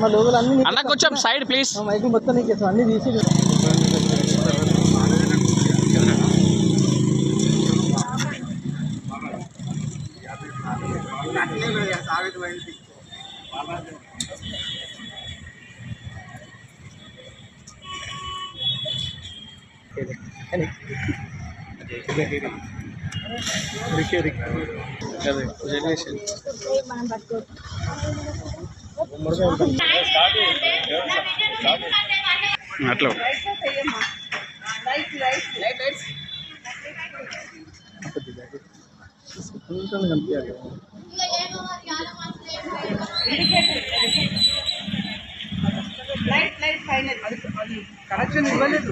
మా లోగోలు అన్ని అన్న కొంచెం సైడ్ ప్లీజ్ మైకులు మొత్తం నీకు అన్ని తీసి అట్లా. కనిపించాలి కనెక్షన్ ఇవ్వలేదు.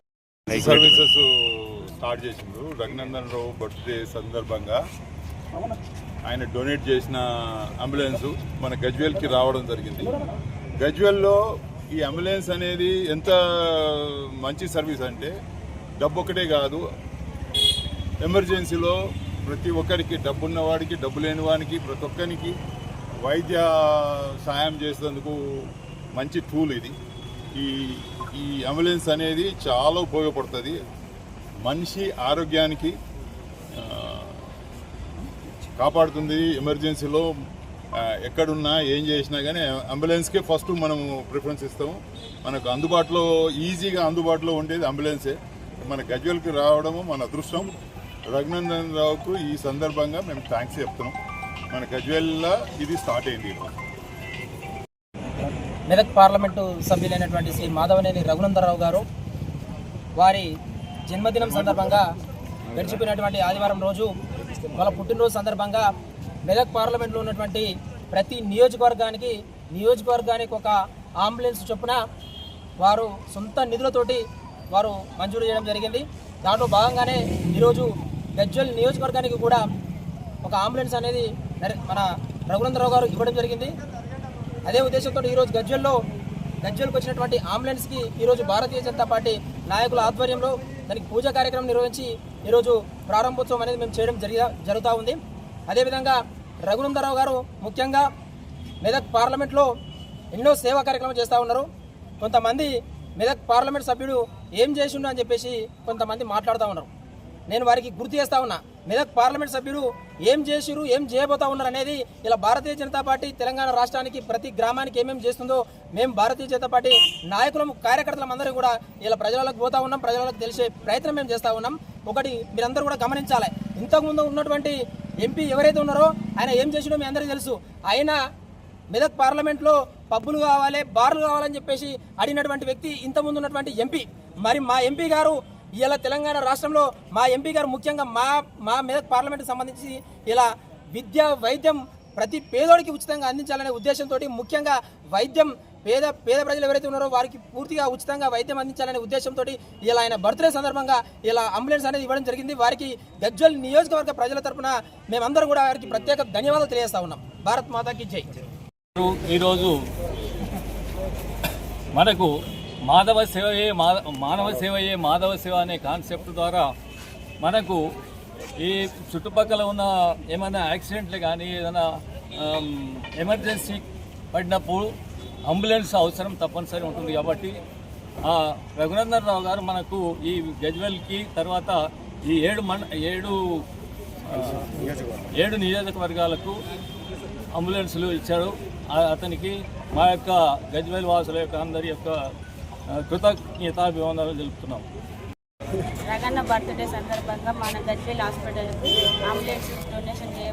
సర్వీసెస్ స్టార్ట్ చేసిండ్రు రఘునందన్ రావు బర్త్డే సందర్భంగా ఆయన డొనేట్ చేసిన అంబులెన్స్ మన గజ్వేల్కి రావడం జరిగింది. గజ్వేల్లో ఈ అంబులెన్స్ అనేది ఎంత మంచి సర్వీస్ అంటే డబ్బు ఒకటే కాదు. ఎమర్జెన్సీలో ప్రతి ఒక్కరికి డబ్బున్న వాడికి డబ్బు లేని వాడికి ప్రతి ఒక్కరికి వైద్య సాయం చేసేందుకు మంచి టూల్ ఇది. ఈ ఈ అంబులెన్స్ అనేది చాలా ఉపయోగపడుతుంది. మనిషి ఆరోగ్యానికి కాపాడుతుంది ఎమర్జెన్సీలో. ఎక్కడున్నా ఏం చేసినా కానీ అంబులెన్స్కే ఫస్ట్ మనము ప్రిఫరెన్స్ ఇస్తాము. మనకు అందుబాటులో ఈజీగా అందుబాటులో ఉండేది అంబులెన్సే. మన గజ్వల్కి రావడము మన అదృష్టం. రఘునందన్ రావుకు ఈ సందర్భంగా మేము థ్యాంక్స్ చెప్తున్నాం. మన గజ్వెల్లో ఇది స్టార్ట్ అయింది ఈరోజు. మెదక్ పార్లమెంటు సభ్యులైనటువంటి శ్రీ మాధవనేని రఘునందరావు గారు వారి జన్మదినం సందర్భంగా గడిచిపోయినటువంటి ఆదివారం రోజు వాళ్ళ పుట్టినరోజు సందర్భంగా మెదక్ పార్లమెంట్లో ఉన్నటువంటి ప్రతి నియోజకవర్గానికి నియోజకవర్గానికి ఒక అంబులెన్స్ చొప్పున వారు సొంత నిధులతోటి వారు మంజూరు చేయడం జరిగింది. దాంట్లో భాగంగానే ఈరోజు గజ్వల్ నియోజకవర్గానికి కూడా ఒక అంబులెన్స్ అనేది మన రఘునందరావు గారు ఇవ్వడం జరిగింది. అదే ఉద్దేశంతో ఈరోజు గజ్వెల్లో గజ్వెల్కి వచ్చినటువంటి అంబులెన్స్కి ఈరోజు భారతీయ జనతా పార్టీ నాయకుల ఆధ్వర్యంలో దానికి పూజ కార్యక్రమం నిర్వహించి ఈరోజు ప్రారంభోత్సవం అనేది మేము చేయడం జరిగా జరుగుతూ ఉంది. అదేవిధంగా రఘునందరావు గారు ముఖ్యంగా మెదక్ పార్లమెంట్లో ఎన్నో సేవా కార్యక్రమాలు చేస్తూ ఉన్నారు. కొంతమంది మెదక్ పార్లమెంట్ సభ్యుడు ఏం చేసిండు అని చెప్పేసి కొంతమంది మాట్లాడుతూ ఉన్నారు. నేను వారికి గుర్తు చేస్తా ఉన్నా. మెదక్ పార్లమెంట్ సభ్యులు ఏం చేసిరు ఏం చేయబోతా ఉన్నారు అనేది ఇలా భారతీయ జనతా పార్టీ తెలంగాణ రాష్ట్రానికి ప్రతి గ్రామానికి ఏమేమి చేస్తుందో మేము భారతీయ జనతా పార్టీ నాయకులం కార్యకర్తలం అందరూ కూడా ఇలా ప్రజలకు పోతా ఉన్నాం ప్రజలకు తెలిసే ప్రయత్నం మేము చేస్తూ ఉన్నాం. ఒకటి మీరందరూ కూడా గమనించాలి. ఇంతకుముందు ఉన్నటువంటి ఎంపీ ఎవరైతే ఉన్నారో ఆయన ఏం చేసినో మీ అందరికీ తెలుసు. ఆయన మెదక్ పార్లమెంట్లో పబ్బులు కావాలి బార్లు కావాలని చెప్పేసి అడిగినటువంటి వ్యక్తి ఇంతకుముందు ఉన్నటువంటి ఎంపీ. మరి మా ఎంపీ గారు ఇలా తెలంగాణ రాష్ట్రంలో మా ఎంపీ గారు ముఖ్యంగా మా మా మెదక్ పార్లమెంట్కి సంబంధించి ఇలా విద్య వైద్యం ప్రతి పేదోడికి ఉచితంగా అందించాలనే ఉద్దేశంతో ముఖ్యంగా వైద్యం పేద పేద ప్రజలు ఎవరైతే ఉన్నారో వారికి పూర్తిగా ఉచితంగా వైద్యం అందించాలనే ఉద్దేశంతో ఇలా ఆయన బర్త్డే సందర్భంగా ఇలా అంబులెన్స్ అనేది ఇవ్వడం జరిగింది. వారికి గజ్వల్ నియోజకవర్గ ప్రజల తరపున మేమందరం కూడా వారికి ప్రత్యేక ధన్యవాదాలు తెలియజేస్తా ఉన్నాం. భారత్ మాతాకి జై. ఈరోజు మనకు మాధవ సేవయే మానవ సేవయే మాధవ సేవ అనే కాన్సెప్ట్ ద్వారా మనకు ఈ చుట్టుపక్కల ఉన్న ఏమైనా యాక్సిడెంట్లు కానీ ఏదైనా ఎమర్జెన్సీ పడినప్పుడు అంబులెన్స్ అవసరం తప్పనిసరి ఉంటుంది కాబట్టి రఘునందన్ రావు గారు మనకు ఈ గజ్వెల్కి తర్వాత ఈ ఏడు మన ఏడు ఏడు నియోజకవర్గాలకు అంబులెన్సులు ఇచ్చాడు అతనికి మా యొక్క గజ్వేల్ వాసుల యొక్క అందరి యొక్క కృతజ్ఞతాభివందనాలు తెలుపుతున్నాం. రగన్న బర్త్డే సందర్భంగా మన గజ్వేల్ హాస్పిటల్కు అంబులెన్స్ డొనేషన్ చేయ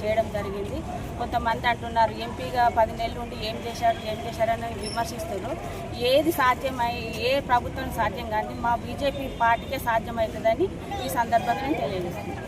చేయడం జరిగింది. కొంతమంది అంటున్నారు ఎంపీగా పది నెలలు ఉండి ఏం చేశారు ఏం చేశారని విమర్శిస్తున్నారు. ఏది సాధ్యమై ఏ ప్రభుత్వం సాధ్యం కానీ మా బీజేపీ పార్టీకే సాధ్యమవుతుందని ఈ సందర్భంగా నేను తెలియజేస్తున్నాను.